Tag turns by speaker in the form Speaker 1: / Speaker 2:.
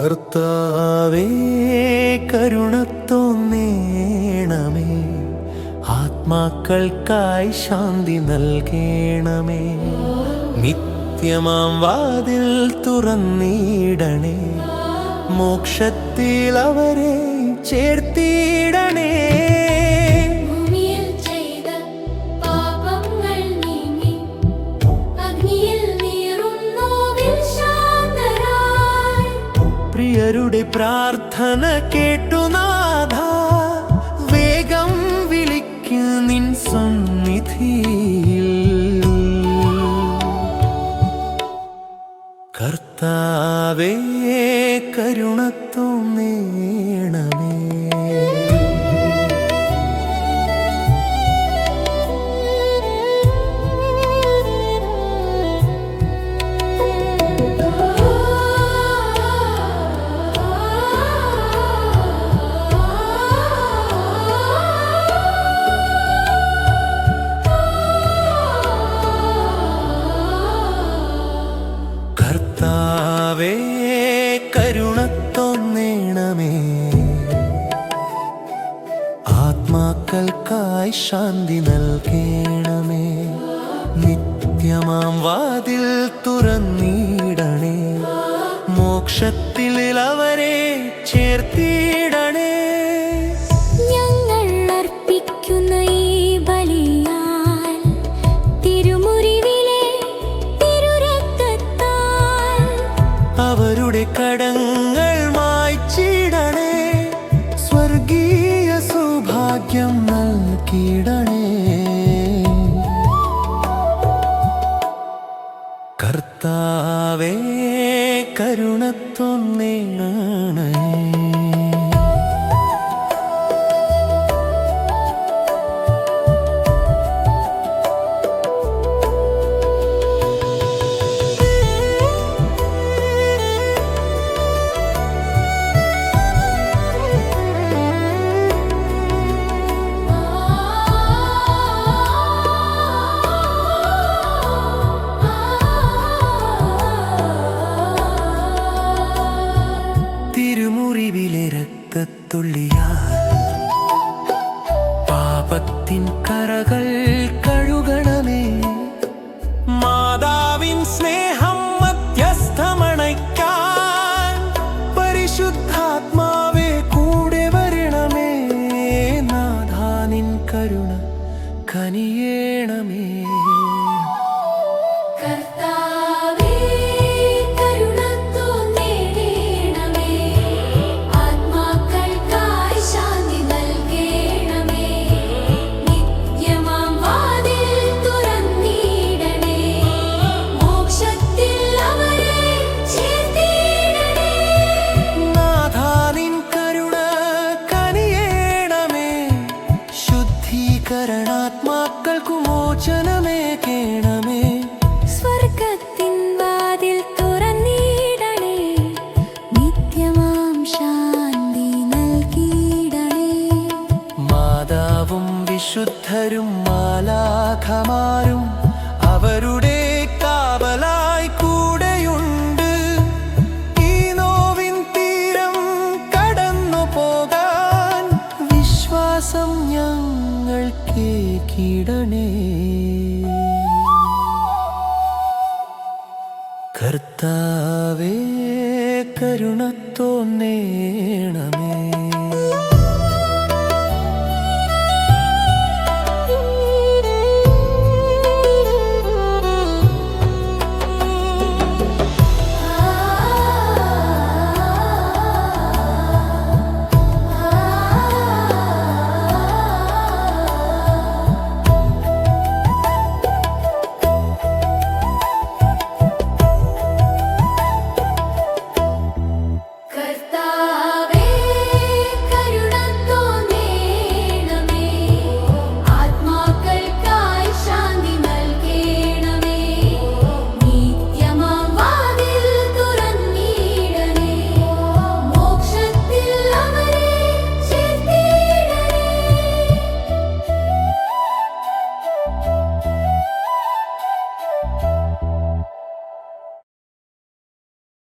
Speaker 1: കർത്താവേ കരുണത്തോന്നേണമേ ആത്മാക്കൾക്കായി ശാന്തി നൽകേണമേ. നിത്യമാം വാതിൽ തുറന്നിടണേ. മോക്ഷത്തിൽ അവരെ ചേർത്തിടണേ പ്രിയരുടെ പ്രാർത്ഥന കേട്ടു നാഥ. വേഗം വിളിക്കു നിൻ സന്നിധിയിൽ. കർത്താവേ കരുണത്തോന്നേണമേ കർത്താവേ കരുണത്തോന്നേണമേ ആത്മാക്കൾക്കായി ശാന്തി നൽകേണമേ. നിത്യമാം വാതിൽ തുറന്നിടണേ. മോക്ഷത്തിൽ അവരെ കടങ്ങൾ മായ്ച്ചിടണേ. സ്വർഗീയ സൗഭാഗ്യം നൽകിയിടണേ. കർത്താവേ കരുണത്തൊന്നേണേ രക്തത്തുള്ളിയാൽ പാപത്തിൻ കറകൾ കഴുകണമേ. മാതാവിൻ സ്നേഹം മധ്യസ്ഥമണയ്ക്കാൻ പരിശുദ്ധാത്മാവേ കൂടെ വരണമേ. നാഥാനിൻ കരുണ കനിയേണമേ. വിശുദ്ധരും മാലാഖമാരും അവരുടെ കാവലായി കൂടെയുണ്ട്. ഈ നോവിൻ തീരം കടന്നു പോകാൻ വിശ്വാസം ഞങ്ങൾ കേക്കിടണേ കർത്താവേ കരുണത്തോന്നേണമേ